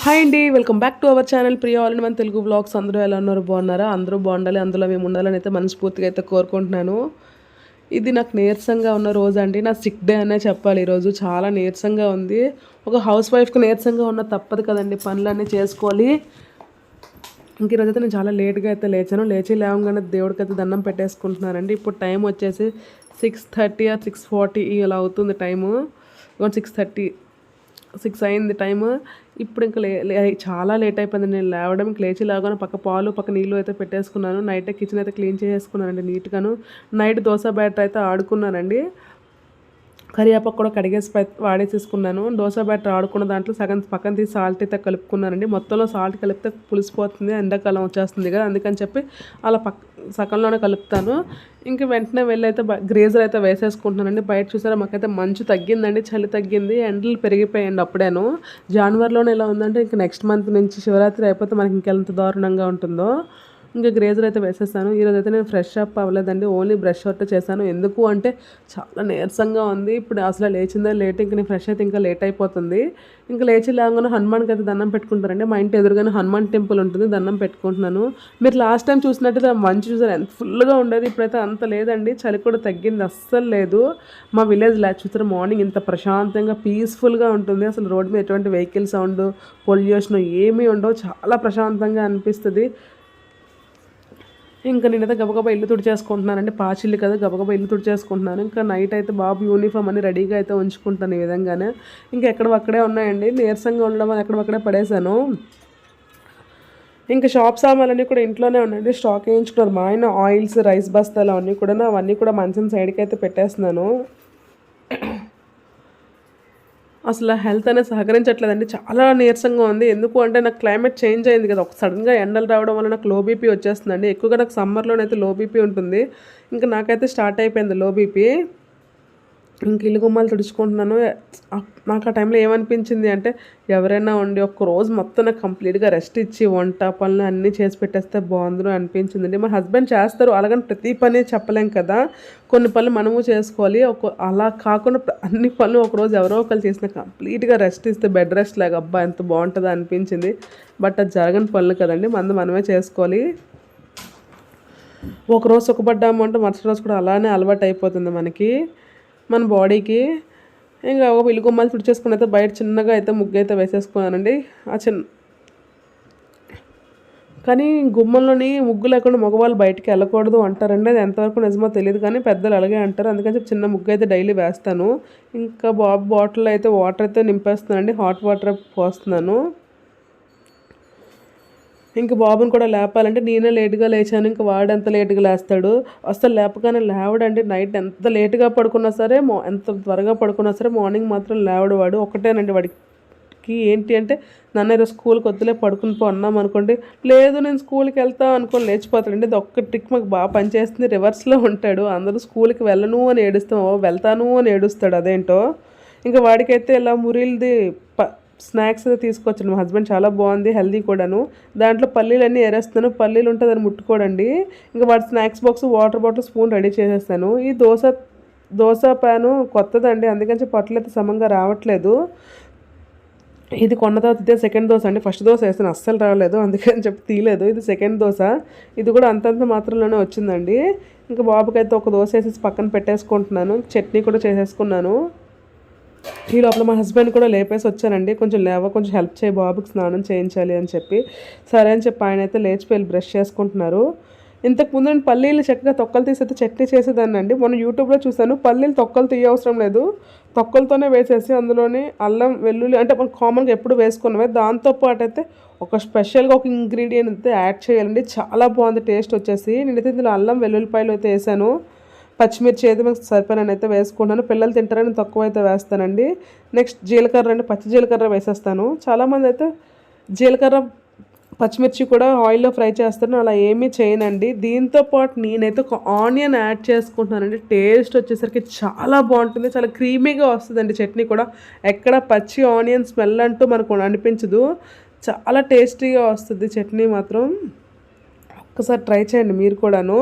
Hi అండి welcome back to our channel Priya all మన Telugu blogs అందరూ ఎలా ఉన్నారు? బాగున్నారా? అందరూ బాగుండాలి అందులో మేము ఉండాలని అయితే మనస్ఫూర్తిగా అయితే కోరుకుంటున్నాను. ఇది నాకు నీరసంగా ఉన్న రోజు అండి నా సిక్ డే అనే చెప్పాలి. ఈరోజు చాలా నీరసంగా ఉంది. ఒక హౌస్ వైఫ్కి నీరసంగా ఉన్న తప్పదు కదండి పనులన్నీ చేసుకోవాలి. ఇంక ఈరోజు అయితే నేను చాలా లేట్గా అయితే లేచాను. లేచి లేవగానే దేవుడికి అయితే దండం పెట్టేసుకుంటున్నానండి. ఇప్పుడు టైం వచ్చేసి six thirty or six forty ఇలా అవుతుంది టైము సిక్స్ థర్టీ సిక్స్ అయింది టైము. ఇప్పుడు ఇంకా లే చాలా లేట్ అయిపోయింది. నేను లేవడం లేచి లేవగానే పక్క పాలు పక్క నీళ్ళు అయితే పెట్టేసుకున్నాను. నైట్ కిచెన్ అయితే క్లీన్ చేసేసుకున్నానండి నీట్గాను నైట్ దోశ బ్యాటర్ అయితే ఆడుకున్నానండి. కరివేపాకు కూడా కడిగేసి వాడేసేసుకున్నాను. దోశ బ్యాటర్ ఆడుకున్న దాంట్లో సగం పక్కన తీసి సాల్ట్ అయితే కలుపుకున్నానండి. మొత్తంలో సాల్ట్ కలిపితే పులిసిపోతుంది ఎండాకాలం వచ్చేస్తుంది కదా అందుకని చెప్పి అలా పక్క సగంలోనే కలుపుతాను. ఇంక వెంటనే వెళ్ళైతే బ- గ్రేజర్ అయితే వేసేసుకుంటున్నానండి. బయట చూసారా మాకైతే మంచు తగ్గిందండి చలి తగ్గింది ఎండలు పెరిగిపోయాయండి అప్పుడేను. జనవరిలోనే ఎలా ఉందంటే ఇంక నెక్స్ట్ మంత్ నుంచి శివరాత్రి అయిపోతే మనకి ఇంకెంత దారుణంగా ఉంటుందో. ఇంకా గ్రేజర్ అయితే వేసేసాను ఈరోజు అయితే నేను ఫ్రెష్ అప్ అవ్వలేదండి. ఓన్లీ బ్రష్ అయితే చేశాను. ఎందుకు అంటే చాలా నీరసంగా ఉంది. ఇప్పుడు అసలు లేచిందా లేట్ ఇంక నేను ఫ్రెష్ అయితే ఇంకా లేట్ అయిపోతుంది. ఇంకా లేచి లేవగానే హనుమాన్కి అయితే దండం పెట్టుకుంటారండి. మా ఇంటి ఎదురుగానే హనుమాన్ టెంపుల్ ఉంటుంది. దండం పెట్టుకుంటున్నాను. మీరు లాస్ట్ టైం చూసినట్టయితే మంచి చూసారు? ఎంత ఫుల్గా ఉండేది. ఇప్పుడైతే అంత లేదండి. చలి కూడా తగ్గింది. అస్సలు లేదు. మా విలేజ్ లా చూసారు? మార్నింగ్ ఇంత ప్రశాంతంగా పీస్ఫుల్గా ఉంటుంది. అసలు రోడ్ మీద ఎటువంటి వెహికల్ సౌండ్ పొల్యూషన్ ఏమీ ఉండవు. చాలా ప్రశాంతంగా అనిపిస్తుంది. ఇంకా నేనైతే గబగబా ఇల్లు తుడిచేసుకుంటున్నానండి. పాచిల్లు కదా గబగబా ఇల్లు తుడిచేసుకుంటున్నాను. ఇంకా నైట్ అయితే బాబు యూనిఫామ్ అని రెడీగా అయితే ఉంచుకుంటాను ఈ విధంగానే. ఇంకా ఎక్కడవక్కడే ఉన్నాయండి. నీరసంగా ఉండడం అని ఎక్కడక్కడే పడేశాను. ఇంకా షాప్ సామాన్లన్నీ కూడా ఇంట్లోనే ఉన్నాయండి స్టాక్ వేయించుకున్నారు. మా ఆయన ఆయిల్స్ రైస్ బస్తాలు అవన్నీ కూడా అవన్నీ కూడా మంచం సైడ్కి అయితే పెట్టేస్తున్నాను. అసలు హెల్త్ అనేది సహకరించట్లేదండి. చాలా నీరసంగా ఉంది. ఎందుకు అంటే నాకు క్లైమేట్ చేంజ్ అయింది కదా. ఒక సడన్గా ఎండలు రావడం వల్ల నాకు లో బీపీ వచ్చేస్తుందండి. ఎక్కువగా నాకు సమ్మర్లోనైతే లో బీపీ ఉంటుంది. ఇంకా నాకైతే స్టార్ట్ అయిపోయింది లో బీపీ ఇంక ఇల్లు గుమ్మాలు తుడుచుకుంటున్నాను. నాకు ఆ టైంలో ఏమనిపించింది అంటే ఎవరైనా ఉండి ఒక్క రోజు మొత్తం నాకు కంప్లీట్గా రెస్ట్ ఇచ్చి వంట పనులు అన్నీ చేసి పెట్టేస్తే బాగుంది అనిపించిందండి మా హస్బెండ్ చేస్తారు అలాగని ప్రతి పని చెప్పలేం కదా. కొన్ని పనులు మనము చేసుకోవాలి. ఒక అలా కాకుండా అన్ని పనులు ఒక రోజు ఎవరో ఒకరు చేసిన కంప్లీట్గా రెస్ట్ ఇస్తే బెడ్ రెస్ట్ లాగా అబ్బా ఎంత బాగుంటుందో అనిపించింది. బట్ అది జరగని పనులు కదండి మందు మనమే చేసుకోవాలి. ఒక రోజు సుఖపడ్డాము అంటే మరుసటి రోజు కూడా అలానే అలవాటు అయిపోతుంది మనకి. మన బాడీకి. ఇంకా ఒక ఇల్లు గుమ్మాలు తుడిచేసుకుని అయితే బయట చిన్నగా అయితే ముగ్గు అయితే వేసేసుకున్నానండి. ఆ చిన్న కానీ గుమ్మంలోని ముగ్గు లేకుండా మగవాళ్ళు బయటికి వెళ్ళకూడదు అంటారండి. అది ఎంతవరకు నిజమో తెలియదు కానీ పెద్దలు అలాగే అంటారు. అందుకని చెప్పి చిన్న ముగ్గు అయితే డైలీ వేస్తాను. ఇంకా బాబు బాటిల్ అయితే వాటర్ అయితే నింపేస్తున్నానండి. హాట్ వాటర్ పోస్తున్నాను. ఇంక బాబుని కూడా లేపాలంటే నేనే లేటుగా లేచాను ఇంకా వాడు ఎంత లేటుగా లేస్తాడు? అసలు లేపగానే లేవడండి నైట్ ఎంత లేటుగా పడుకున్నా సరే ఎంత త్వరగా పడుకున్నా సరే మార్నింగ్ మాత్రం లేవడు వాడు. ఒకటేనండి వాడికి ఏంటి అంటే నన్ను ఈరోజు స్కూల్కి వద్దులే పడుకుని పో అన్నాం అనుకోండి. లేదు నేను స్కూల్కి వెళ్తా అనుకోని లేచిపోతాడండి. ఇది ఒక్క ట్రిక్ మాకు బాగా పనిచేస్తుంది. రివర్స్లో ఉంటాడు. అందరూ స్కూల్కి వెళ్ళను అని ఏడుస్తాం. వెళ్తాను అని ఏడుస్తాడు అదేంటో. ఇంకా వాడికైతే ఇలా మురిల్ది ప స్నాక్స్ తీసుకొచ్చాను. మా హస్బెండ్ చాలా బాగుంది హెల్దీ కూడాను. దాంట్లో పల్లీలు అన్నీ ఏరేస్తాను. పల్లీలు ఉంటే దాన్ని ముట్టుకోడండి. ఇంకా వాటి snacks box water bottle spoon ready చేసేస్తాను. ఈ దోశ దోశ ప్యాను కొత్తదండి. అందుకని చెప్పి పట్లయితే సమంగా రావట్లేదు. ఇది కొన్న తర్వాత ఇదే సెకండ్ దోశ అండి. ఫస్ట్ దోశ వేస్తాను అస్సలు రాలేదు. అందుకని చెప్పి తీయలేదు. ఇది సెకండ్ దోశ. ఇది కూడా అంతంత మాత్రంలోనే వచ్చిందండి. ఇంకా బాబుకి అయితే ఒక దోశ వేసేసి పక్కన పెట్టేసుకుంటున్నాను. చట్నీ కూడా చేసేసుకున్నాను. ఈ లోపల మా హస్బెండ్ కూడా లేపేసి వచ్చానండి కొంచెం లేవ కొంచెం హెల్ప్ చేయి బాబుకి స్నానం చేయించాలి అని చెప్పి. సరే అని చెప్పి ఆయన అయితే లేచిపోయి బ్రష్ చేసుకుంటున్నారు. ఇంతకు ముందు నేను పల్లీలు చక్కగా తొక్కలు తీసి అయితే చట్నీ చేసేదాన్ని అండి. మొన్న యూట్యూబ్లో చూశాను పల్లీలు తొక్కలు తీయవసరం లేదు. తొక్కలతోనే వేసేసి అందులోని అల్లం వెల్లుల్లి అంటే మనం కామన్గా ఎప్పుడు వేసుకున్నవే. దాంతోపాటు అయితే ఒక స్పెషల్గా ఒక ఇంగ్రీడియంట్ అయితే యాడ్ చేయాలండి. చాలా బాగుంది టేస్ట్ వచ్చేసి. నేనైతే ఇందులో అల్లం వెల్లుల్లిపాయలు అయితే వేసాను. పచ్చిమిర్చి అయితే మీకు సరిపోయిన అయితే వేసుకుంటాను. పిల్లలు తింటారని తక్కువ అయితే వేస్తానండి. నెక్స్ట్ జీలకర్ర అండి పచ్చి జీలకర్ర వేసేస్తాను. చాలామంది అయితే జీలకర్ర పచ్చిమిర్చి కూడా ఆయిల్లో ఫ్రై చేస్తాను అలా ఏమీ చేయనండి. దీంతో పాటు నేనైతే ఒక ఆనియన్ యాడ్ చేసుకుంటున్నానండి. టేస్ట్ వచ్చేసరికి చాలా బాగుంటుంది. చాలా క్రీమీగా వస్తుందండి చట్నీ కూడా. ఎక్కడ పచ్చి ఆనియన్ స్మెల్ అంటూ మనకు అనిపించదు. చాలా టేస్టీగా వస్తుంది చట్నీ మాత్రం. ఒక్కసారి ట్రై చేయండి మీరు కూడాను.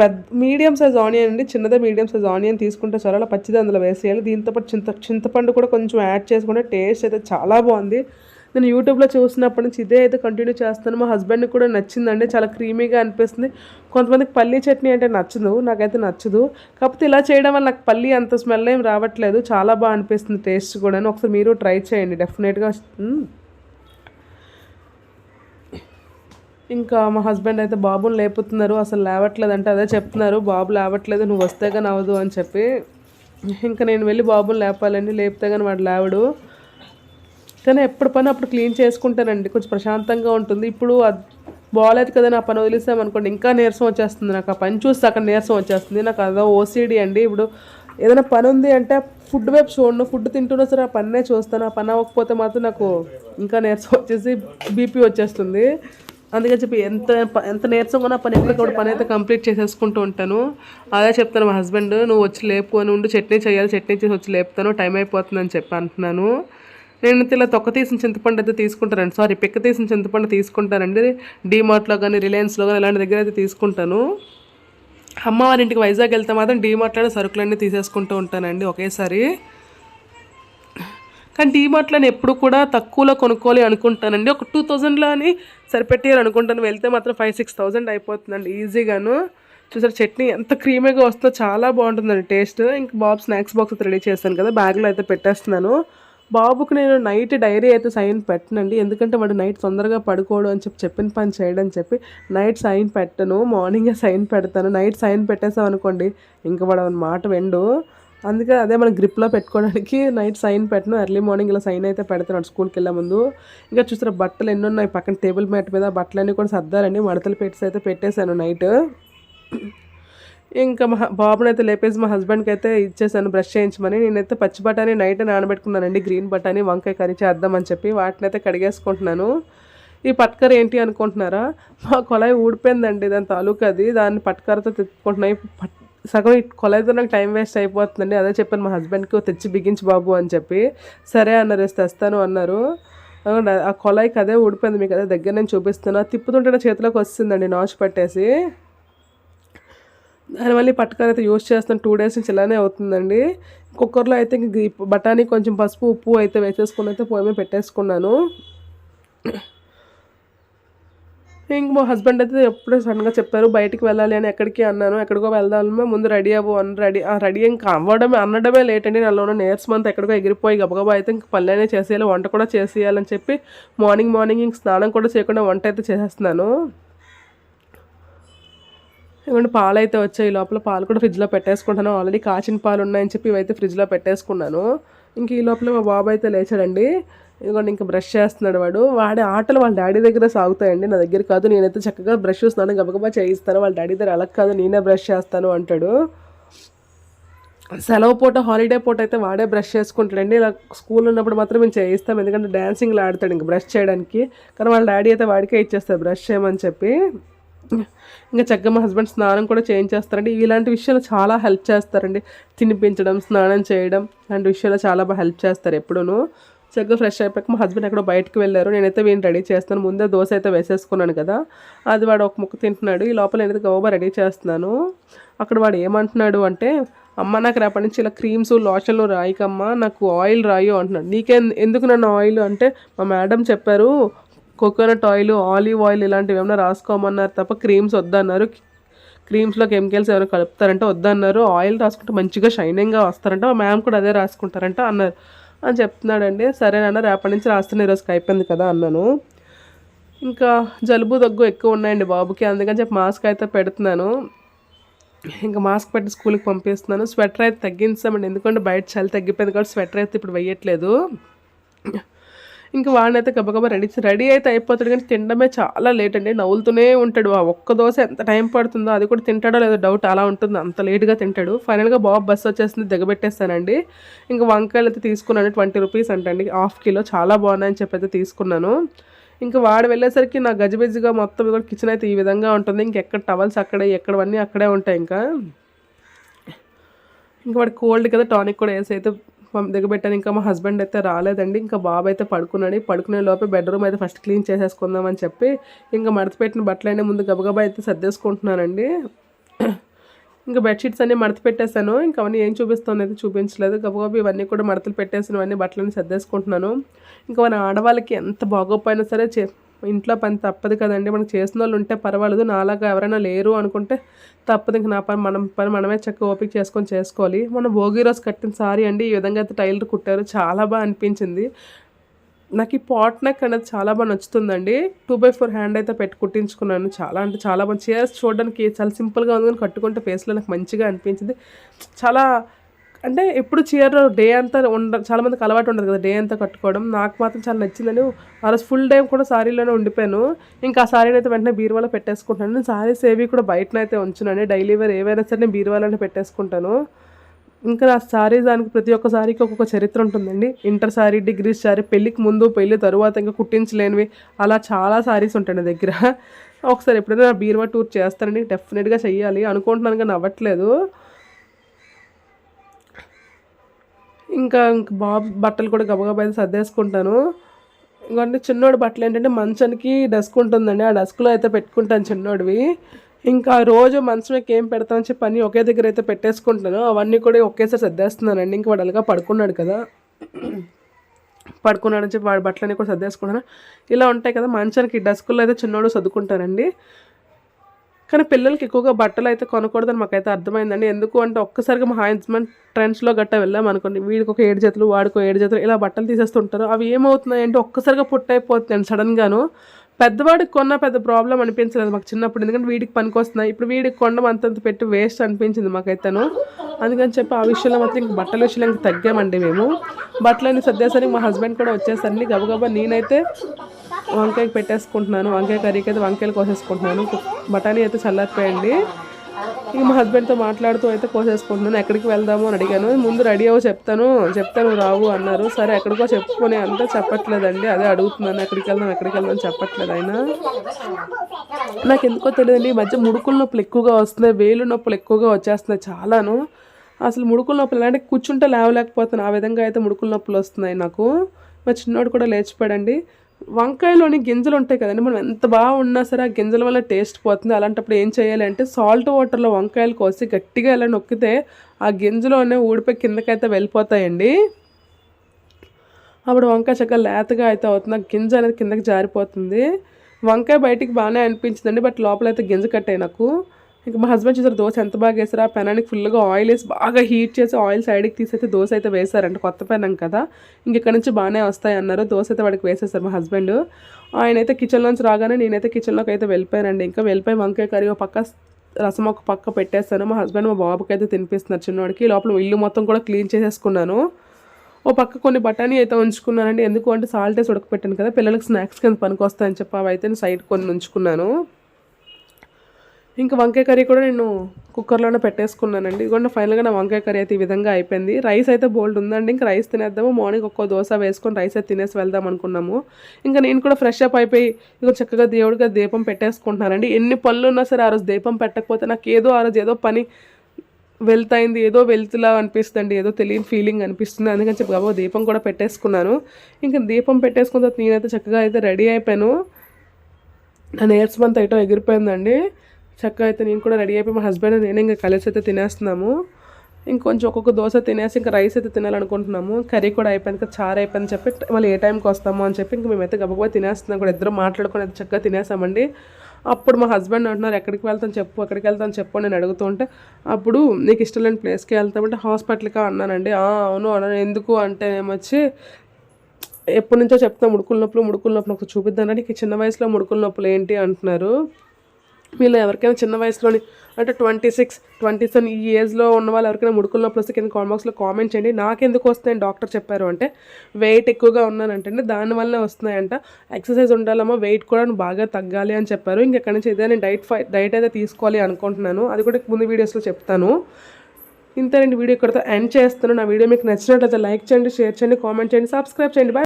పెద్ద మీడియం సైజ్ ఆనియన్ అండి చిన్నదే మీడియం సైజ్ ఆనియన్ తీసుకుంటే చాలా అలా పచ్చిది అందులో వేసేయాలి. దీంతోపాటు చింత చింతపండు కూడా కొంచెం యాడ్ చేసుకుంటే టేస్ట్ అయితే చాలా బాగుంది. నేను యూట్యూబ్లో చూసినప్పటి నుంచి ఇదే అయితే కంటిన్యూ చేస్తాను మా హస్బెండ్కి కూడా నచ్చిందండి చాలా క్రీమీగా అనిపిస్తుంది. కొంతమందికి పల్లీ చట్నీ అంటే నచ్చదు నాకైతే నచ్చదు. కాకపోతే ఇలా చేయడం వల్ల నాకు పల్లీ అంత స్మెల్ ఏం రావట్లేదు చాలా బాగా అనిపిస్తుంది టేస్ట్ కూడా ఒకసారి మీరు ట్రై చేయండి డెఫినెట్గా. ఇంకా మా హస్బెండ్ అయితే బాబుని లేపుతున్నారు అసలు లేవట్లేదు అంటే అదే చెప్తున్నారు బాబు లేవట్లేదు నువ్వు వస్తే కానీ అవ్వదు అని చెప్పి. ఇంకా నేను వెళ్ళి బాబుని లేపాలండి లేపితే కానీ వాడు లేవడు. కానీ ఎప్పుడు పని అప్పుడు క్లీన్ చేసుకుంటానండి కొంచెం ప్రశాంతంగా ఉంటుంది. ఇప్పుడు అది బాగాలేదు కదా నా పని వదిలేసామనుకోండి ఇంకా నీరసం వచ్చేస్తుంది నాకు. ఆ పని చూస్తే అక్కడ నీరసం వచ్చేస్తుంది. నాకు అదో ఓసీడీ అండి. ఇప్పుడు ఏదైనా పని ఉంది అంటే ఫుడ్ వైపు చూడను ఫుడ్ తింటున్నా సరే ఆ పన్నే చూస్తాను. ఆ పని అవ్వకపోతే మాత్రం నాకు ఇంకా నీరసం వచ్చేసి బీపీ వచ్చేస్తుంది. అందుకని చెప్పి ఎంత ఎంత నీరసంగా పని పని ఎక్కడికప్పుడు పని అయితే కంప్లీట్ చేసేసుకుంటూ ఉంటాను. అదే చెప్తాను మా హస్బెండ్ నువ్వు వచ్చి లేపుకొని ఉండి చట్నీ చేయాలి చట్నీ చేసి వచ్చి లేపుతాను టైం అయిపోతుందని చెప్పి అంటున్నాను. నేను ఇలా తొక్క తీసిన చింతపండు అయితే తీసుకుంటానండి. సారీ పిక్క తీసిన చింతపండు తీసుకుంటానండి. డీమార్ట్లో కానీ రిలయన్స్లో కానీ ఇలాంటి దగ్గర అయితే తీసుకుంటాను. అమ్మవారి ఇంటికి వైజాగ్ వెళ్తే మాత్రం డీమార్ట్లోనే సరుకులన్నీ తీసేసుకుంటూ ఉంటానండి ఒకేసారి. కానీ డీమార్ట్లో ఎప్పుడు కూడా తక్కువలో కొనుక్కోవాలి అనుకుంటానండి. ఒక టూ థౌజండ్లో అని సరిపెట్టేయాలి అనుకుంటాను. వెళ్తే మాత్రం ఫైవ్ సిక్స్ థౌజండ్ అయిపోతుందండి. ఈజీగాను. చూసారు చట్నీ ఎంత క్రీమీగా వస్తుందో చాలా బాగుంటుందండి టేస్ట్. ఇంక బాబు స్నాక్స్ బాక్స్ రెడీ చేస్తాను కదా బ్యాగ్లో అయితే పెట్టేస్తున్నాను. బాబుకు నేను నైట్ డైరీ అయితే సైన్ పెట్టనండి. ఎందుకంటే వాడు నైట్ తొందరగా పడుకోడు అని చెప్పి చెప్పిన పని చేయడం అని చెప్పి నైట్ సైన్ పెట్టను. మార్నింగే సైన్ పెడతాను. నైట్ సైన్ పెట్టేసాం అనుకోండి ఇంకా వాడు మాట వెండు. అందుకే అదే మనం గ్రిప్లో పెట్టుకోవడానికి నైట్ సైన్ పెట్టను. ఎర్లీ మార్నింగ్ ఇలా సైన్ అయితే పెడతాను. స్కూల్కి వెళ్ళే ముందు. ఇంకా చూసారా బట్టలు ఎన్ని ఉన్నాయి పక్కన టేబుల్ మ్యాట్ మీద బట్టలన్నీ కూడా సర్దారండి మడతలు పెట్టేసి అయితే పెట్టేశాను నైట్ ఇంకా మా బాబునైతే లేపేసి మా హస్బెండ్కి అయితే ఇచ్చేసాను బ్రష్ చేయించమని. నేనైతే పచ్చి బఠానీ నైట్ నానబెట్టుకున్నానండి. గ్రీన్ బఠానీ వంకాయ కర్రీ చేద్దామని చెప్పి వాటిని అయితే కడిగేసుకుంటున్నాను. ఈ పట్కర ఏంటి అనుకుంటున్నారా? మా కొలాయి ఊడిపోయిందండి. దాని తాలూకా అది. దాన్ని పట్కరతో తిప్పుకుంటున్నాయి. సగం ఈ కొలాయితో నాకు టైం వేస్ట్ అయిపోతుందండి. అదే చెప్పాను మా హస్బెండ్కి తెచ్చి బిగించి బాబు అని చెప్పి. సరే అన్నారు తెస్తాను అన్నారు. ఆ కొలాయికి అదే ఊడిపోయింది మీకు అదే దగ్గర నేను చూపిస్తున్నా. తిప్పుతుంటే చేతిలోకి వస్తుందండి నాచు పట్టేసి. దానివల్ల పట్టుకొని అయితే యూస్ చేస్తాను. టూ డేస్ నుంచి ఇలానే అవుతుందండి. కుక్కర్లో అయితే బఠానీ కొంచెం పసుపు ఉప్పు అయితే వేసేసుకుని అయితే పోయమే పెట్టేసుకున్నాను. ఇంక మా హస్బెండ్ అయితే ఎప్పుడే సడన్గా చెప్పారు బయటికి వెళ్ళాలి అని ఎక్కడికి? అన్నాను. ఎక్కడికో వెళ్దామే? ముందు రెడీ అవ్వు అని రెడీ రెడీ ఇంకా అవ్వడమే అనడమే లేట్ అండి. నాలో ఉన్న నేర్స్ మంత్ ఎక్కడికో ఎగిరిపోయి గబగబా అయితే ఇంక పల్లెనే చేసేయాలి వంట కూడా చేసేయాలని చెప్పి మార్నింగ్ మార్నింగ్ ఇంక స్నానం కూడా చేయకుండా వంట అయితే చేసేస్తున్నాను. ఇవ్వండి పాలు అయితే వచ్చాయి లోపల పాలు కూడా ఫ్రిడ్జ్లో పెట్టేసుకుంటాను. ఆల్రెడీ కాచిన పాలు ఉన్నాయని చెప్పి ఇవైతే ఫ్రిడ్జ్లో పెట్టేసుకున్నాను. ఇంక ఈ లోపల మా బాబు అయితే లేచాడండి. ఇదిగోండి ఇంకా బ్రష్ చేస్తున్నాడు వాడు. వాడే ఆటలు వాళ్ళ డాడీ దగ్గర సాగుతాయండి. నా దగ్గర కాదు నేనైతే చక్కగా బ్రష్ చేస్తున్నాను. గబగబా చేయిస్తాను. వాళ్ళ డాడీ దగ్గర అలా కాదు నేనే బ్రష్ చేస్తాను అంటాడు. సెలవు పూట హాలిడే పూట అయితే వాడే బ్రష్ చేసుకుంటాడండి. ఇలా స్కూల్ ఉన్నప్పుడు మాత్రం మేము చేయిస్తాం. ఎందుకంటే డ్యాన్సింగ్లో ఆడతాడు ఇంక బ్రష్ చేయడానికి. కానీ వాళ్ళ డాడీ అయితే వాడికే ఇచ్చేస్తారు బ్రష్ చేయమని చెప్పి. ఇంకా చక్కగా మా హస్బెండ్ స్నానం కూడా చేయించేస్తారండి. ఇలాంటి విషయాలు చాలా హెల్ప్ చేస్తారండి. తినిపించడం స్నానం చేయడం అలాంటి విషయాలు చాలా బాగా హెల్ప్ చేస్తారు ఎప్పుడూ చక్కగా ఫ్రెష్ అయిపోయాక మా హస్బెండ్ ఎక్కడో బయటకు వెళ్ళారు. నేనైతే వీని రెడీ చేస్తాను. ముందే దోశ అయితే వేసేసుకున్నాను కదా. అది వాడు ఒక ముక్క తింటున్నాడు. ఈ లోపల నేనైతే గోబా రెడీ చేస్తున్నాను. అక్కడ వాడు ఏమంటున్నాడు అంటే అమ్మ నాకు రేపటి నుంచి ఇలా క్రీమ్స్ లోషన్లు రాయికమ్మ నాకు ఆయిల్ రాయు అంటున్నాడు. నీకే ఎందుకు నన్ను ఆయిల్ అంటే మా మేడం చెప్పారు కోకోనట్ ఆయిల్ ఆలివ్ ఆయిల్ ఇలాంటివి ఏమైనా రాసుకోమన్నారు తప్ప క్రీమ్స్ వద్దన్నారు. క్రీమ్స్లో కెమికల్స్ ఏమైనా కలుపుతారంటే వద్దన్నారు. ఆయిల్ రాసుకుంటే మంచిగా షైనింగ్గా వస్తారంట. మా మ్యామ్ కూడా అదే రాసుకుంటారంట అన్నారు. అని చెప్తున్నాడండి. సరేనన్న రేపటి నుంచి రాస్తున్న ఈరోజుకి అయిపోయింది కదా అన్నాను. ఇంకా జలుబు దగ్గు ఎక్కువ ఉన్నాయండి బాబుకి. అందుకని చెప్పి మాస్క్ అయితే పెడుతున్నాను. ఇంకా మాస్క్ పెట్టి స్కూల్కి పంపిస్తున్నాను. స్వెటర్ అయితే తగ్గించామండి. ఎందుకంటే బయట చలి తగ్గిపోయింది కాబట్టి స్వెటర్ అయితే ఇప్పుడు వేయట్లేదు. ఇంకా వాడినైతే గబగబా రెడీ రెడీ అయితే అయిపోతాడు కానీ తినడమే చాలా లేట్ అండి. నవ్వులుతూనే ఉంటాడు. ఆ ఒక్క దోశ ఎంత టైం పడుతుందో అది కూడా తింటాడో లేదో డౌట్ అలా ఉంటుంది. అంత లేట్గా తింటాడు. ఫైనల్గా బాబు బస్సు వచ్చేసింది దిగబెట్టేస్తానండి. ఇంకా వంకాయలు అయితే తీసుకున్నాను. ట్వంటీ రూపీస్ అంటండి. హాఫ్ కిలో చాలా బాగున్నాయని చెప్పి అయితే తీసుకున్నాను. ఇంకా వాడు వెళ్ళేసరికి నా గజిబిజిగా మొత్తం కూడా కిచెన్ అయితే ఈ విధంగా ఉంటుంది. ఇంకెక్కడ టవల్స్ అక్కడే ఎక్కడవన్నీ అక్కడే ఉంటాయి ఇంకా. ఇంకా వాడు కోల్డ్ కదా టానిక్ కూడా వేసి అయితే దిగబెట్టాను. ఇంకా మా హస్బెండ్ అయితే రాలేదండి. ఇంకా బాబు అయితే పడుకున్నాడు. పడుకునే లోపే బెడ్రూమ్ అయితే ఫస్ట్ క్లీన్ చేసేసుకుందామని చెప్పి ఇంకా మడతపెట్టిన బట్టలైనా ముందు గబగబా అయితే సర్దేసుకుంటున్నానండి. ఇంకా బెడ్షీట్స్ అన్నీ మడత పెట్టేశాను ఇంకా అవన్నీ ఏం చూపిస్తాను అయితే చూపించలేదు. గబగబా ఇవన్నీ కూడా మడతలు పెట్టేసినవన్నీ బట్టలన్నీ సర్దేసుకుంటున్నాను. ఇంకా మన ఆడవాళ్ళకి ఎంత బాగోపోయినా సరే చే ఇంట్లో పని తప్పదు కదండి. మనకు చేసిన వాళ్ళు ఉంటే పర్వాలేదు. నాలాగా ఎవరైనా లేరు అనుకుంటే తప్పదు. ఇంక నా పని మనం పని మనమే చక్కగా ఓపిక చేసుకొని చేసుకోవాలి. మన భోగి రోజు కట్టిన సారీ అండి. ఈ విధంగా అయితే టైలర్ కుట్టారు. చాలా బాగా అనిపించింది. నాకు ఈ పాట్ నెక్ అనేది చాలా బాగా నచ్చుతుందండి. టూ బై ఫోర్ హ్యాండ్ అయితే పెట్టి కుట్టించుకున్నాను. చాలా అంటే చాలా బాగా. చీరస్ చూడడానికి చాలా సింపుల్గా ఉంది కానీ కట్టుకుంటే ఫేస్లో నాకు మంచిగా అనిపించింది. చాలా అంటే ఎప్పుడు చీర డే అంతా ఉండ చాలా మందికి అలవాటు ఉండదు కదా డే అంతా కట్టుకోవడం. నాకు మాత్రం చాలా నచ్చిందని ఆ రోజు ఫుల్ డే కూడా సారీలోనే ఉండిపోయాను. ఇంకా ఆ సారీని అయితే వెంటనే బీరువాలో పెట్టేసుకుంటాను నేను సారీస్ ఏవి కూడా బయటనైతే ఉంచునండి డైలీ వేర్ ఏవైనా సరే నేను బీరువాలోనే పెట్టేసుకుంటాను. ఇంకా నా సారీ దానికి ప్రతి ఒక్క సారీకి ఒక్కొక్క చరిత్ర ఉంటుందండి. ఇంటర్ సారీ డిగ్రీ సారీ పెళ్ళికి ముందు పెళ్ళి తరువాత ఇంకా కుట్టించలేనివి అలా చాలా సారీస్ ఉంటాయి నా దగ్గర. ఒకసారి ఎప్పుడైనా బీరువా టూర్ చేస్తానండి డెఫినెట్గా చెయ్యాలి. అనుకుంటున్నాను కానీ అవ్వట్లేదు. ఇంకా ఇంక బాబు బట్టలు కూడా గబగబా అయితే సర్దేసుకుంటాను. ఇంకంటే చిన్నోడి బట్టలు ఏంటంటే మంచానికి డస్క్ ఉంటుందండి ఆ డస్క్లో అయితే పెట్టుకుంటాను చిన్నోడివి. ఇంకా రోజు మంచం ఏం పెడతామని చెప్పి అన్నీ ఒకే దగ్గర అయితే పెట్టేసుకుంటాను. అవన్నీ కూడా ఒకేసారి సర్దేస్తున్నానండి. ఇంక వాడు అలాగా పడుకున్నాడు కదా. పడుకున్నాడని చెప్పి వాడి బట్టలన్నీ కూడా సర్దేసుకుంటాను. ఇలా ఉంటాయి కదా మంచానికి డస్కుల్లో అయితే చిన్నోడు సర్దుకుంటానండి కానీ పిల్లలకి ఎక్కువగా బట్టలు అయితే కొనకూడదని మాకైతే అర్థమైందండి. ఎందుకు అంటే ఒక్కసారిగా మా హస్బెండ్ ట్రెండ్స్లో గట్ట వెళ్ళాం అనుకోండి. వీడికి ఒక ఏడు జతలు వాడికి ఏడు జతలు ఇలా బట్టలు తీసేస్తుంటారు. అవి ఏమవుతున్నాయి అంటే ఒక్కసారిగా పుట్టయిపోతున్నాయి సడన్గాను పెద్దవాడికి కొన్న పెద్ద ప్రాబ్లం అనిపించలేదు మాకు చిన్నప్పుడు. ఎందుకంటే వీడికి పనికి వస్తున్నాయి. ఇప్పుడు వీడికి కొండ అంతంత పెట్టి వేస్ట్ అనిపించింది మాకైతేను. అందుకని చెప్పి ఆ విషయంలో మాత్రం ఇంక బట్టల విషయంలో ఇంక తగ్గామండి మేము. బట్టలని సర్దేసరికి మా హస్బెండ్ కూడా వచ్చేసరికి గబగబా నేనైతే వంకాయకి పెట్టేసుకుంటున్నాను. వంకాయ కర్రీకి అయితే వంకాయలు కోసేసుకుంటున్నాను. బఠానీ అయితే చల్లారిపోయండి ఇక మా హస్బెండ్తో మాట్లాడుతూ అయితే కోసేసుకుంటున్నాను. ఎక్కడికి వెళ్దాము అని అడిగాను. ముందు రెడీ అవ్వ చెప్తాను. చెప్తాను రావు అన్నారు. సరే ఎక్కడికో చెప్పుకొని అంతా చెప్పట్లేదండి. అదే అడుగుతున్నాను. ఎక్కడికి వెళ్దాం ఎక్కడికి వెళ్దాం చెప్పట్లేదు ఆయన. నాకు ఎందుకో తెలియదండి. ఈ మధ్య ముడుకుల నొప్పులు ఎక్కువగా వస్తున్నాయి. వేలు నొప్పులు ఎక్కువగా వచ్చేస్తున్నాయి చాలాను. అసలు ముడుకుల నొప్పులు అంటే కూర్చుంటే లేవలేకపోతున్నాను ఆ విధంగా అయితే ముడుకుల నొప్పులు వస్తున్నాయి నాకు. మా చిన్నోడు కూడా లేచిపోయాడండి. వంకాయలోని గింజలు ఉంటాయి కదండి మనం ఎంత బాగా ఉన్నా సరే ఆ గింజల వల్ల టేస్ట్ పోతుంది. అలాంటప్పుడు ఏం చేయాలి అంటే సాల్ట్ వాటర్లో వంకాయలు కోసి గట్టిగా ఇలా నొక్కితే ఆ గింజలోనే ఊడిపోయి కిందకైతే వెళ్ళిపోతాయండి. అప్పుడు వంకాయ చక్కగా లేతగా అయితే అవుతుంది ఆ గింజ అనేది కిందకి జారిపోతుంది. వంకాయ బయటికి బాగానే అనిపించిందండి బట్ లోపల అయితే గింజ కట్టాయి నాకు ఇంకా మా హస్బెండ్ చూసారు దోశ. ఎంత బాగా వేసారు ఆ పెనానికి ఫుల్గా ఆయిల్ వేసి బాగా హీట్ చేసి ఆయిల్ సైడ్కి తీసైతే దోశ అయితే వేశారంట. కొత్త పెనం కదా. ఇంక ఇక్కడ నుంచి బాగానే వస్తాయి అన్నారు. దోశ అయితే వాడికి వేసేసారు మా హస్బెండ్ ఆయన అయితే కిచెన్లోంచి రాగానే నేనైతే కిచెన్లోకి అయితే వెళ్ళిపోయానండి. ఇంకా వెళ్ళిపోయి వంకాయ కర్రీ ఒక పక్క రసం ఒక పక్క పెట్టేస్తాను. మా హస్బెండ్ మా బాబుకి అయితే తినిపిస్తున్నారు చిన్నవాడికి లోపల ఇల్లు మొత్తం కూడా క్లీన్ చేసేసుకున్నాను. ఓ పక్క కొన్ని బఠానీ అయితే ఉంచుకున్నానండి. ఎందుకు అంటే సాల్ట్ వేసి ఉడకపెట్టాను కదా. పిల్లలకి స్నాక్స్ కింద పనికి వస్తాయని చెప్పి అవి అయితే సైడ్ కొన్ని ఉంచుకున్నాను. ఇంకా వంకాయ కర్రీ కూడా నేను కుక్కర్లోనే పెట్టేసుకున్నానండి. ఇదిగోండి ఫైనల్గా నా వంకాయ కర్రీ అయితే ఈ విధంగా అయిపోయింది. రైస్ అయితే బోల్డ్ ఉందండి. ఇంకా రైస్ తినేద్దాము. మార్నింగ్ ఒక్కో దోశ వేసుకొని రైస్ అయితే తినేసి వెళ్దాం అనుకున్నాము. ఇంకా నేను కూడా ఫ్రెష్ అప్ అయిపోయి ఇక చక్కగా దేవుడిగా దీపం పెట్టేసుకుంటున్నానండి. ఎన్ని పనులు ఉన్నా సరే ఆ రోజు దీపం పెట్టకపోతే నాకు ఏదో ఆ రోజు ఏదో పని వెళ్తాయింది. ఏదో వెళ్తులా అనిపిస్తుంది ఏదో తెలియని ఫీలింగ్ అనిపిస్తుంది. అందుకని చెప్పి బాబు దీపం కూడా పెట్టేసుకున్నాను. ఇంకా దీపం పెట్టేసుకున్న తర్వాత నేనైతే చక్కగా అయితే రెడీ అయిపోయాను. నా నేర్స్ మంత్ అయితే ఎగిరిపోయిందండి. చక్కగా అయితే నేను కూడా రెడీ అయిపోయి మా హస్బెండ్ నేను ఇంకా కలిసి అయితే తినేస్తున్నాము. ఇంకొంచెం ఒక్కొక్క దోశ తినేసి ఇంకా రైస్ అయితే తినాలనుకుంటున్నాము. కర్రీ కూడా అయిపోయింది చారు అయిపోయింది చెప్పి మళ్ళీ ఏ టైంకి వస్తాము అని చెప్పి ఇంక మేమైతే గబగబా తినేస్తున్నాం. కూడా ఇద్దరు మాట్లాడుకుని అయితే చక్కగా తినేసామండి. అప్పుడు మా హస్బెండ్ అంటున్నారు ఎక్కడికి వెళ్తాను చెప్పు ఎక్కడికి వెళ్తాను చెప్పు నేను అడుగుతుంటే అప్పుడు నీకు ఇష్టం లేని ప్లేస్కి వెళ్తామంటే హాస్పిటల్కే? అన్నానండి. అవును అన్నాను. ఎందుకు? అంటే ఏమొచ్చి ఎప్పటి నుంచో చెప్తాను ముడుకుల నొప్పులు ముడుకుల నొప్పులు ఒక చూపిద్దానంటే నీకు చిన్న వయసులో ముడుకుల నొప్పులు ఏంటి? అంటున్నారు. వీళ్ళు ఎవరికైనా చిన్న వయసులోని అంటే ట్వంటీ సిక్స్ ట్వంటీ సెవెన్ ఈ ఏజ్లో ఉన్న వాళ్ళు ఎవరికైనా ముడుకుల్లో నొప్పులు వస్తే కింద కామెంట్ బాక్స్లో కామెంట్ చేయండి. నాకెందుకు వస్తాయని డాక్టర్ చెప్పారు అంటే వెయిట్ ఎక్కువగా ఉన్నానంటే దానివల్లనే వస్తున్నాయంట. ఎక్సర్సైజ్ ఉండాలమ్మా వెయిట్ కూడా బాగా తగ్గాలి అని చెప్పారు. ఇంకెక్కడి నుంచి ఏదైనా డైట్ ఫై డైట్ అయితే తీసుకోవాలి అనుకుంటున్నాను. అది కూడా ముందు వీడియోస్లో చెప్తాను. ఇంతేనండి వీడియో ఇక్కడతో ఎండ్ చేస్తాను నా వీడియో మీకు నచ్చినట్లయితే లైక్ చేయండి షేర్ చేయండి కామెంట్ చేయండి సబ్స్క్రైబ్ చేయండి. బాయ్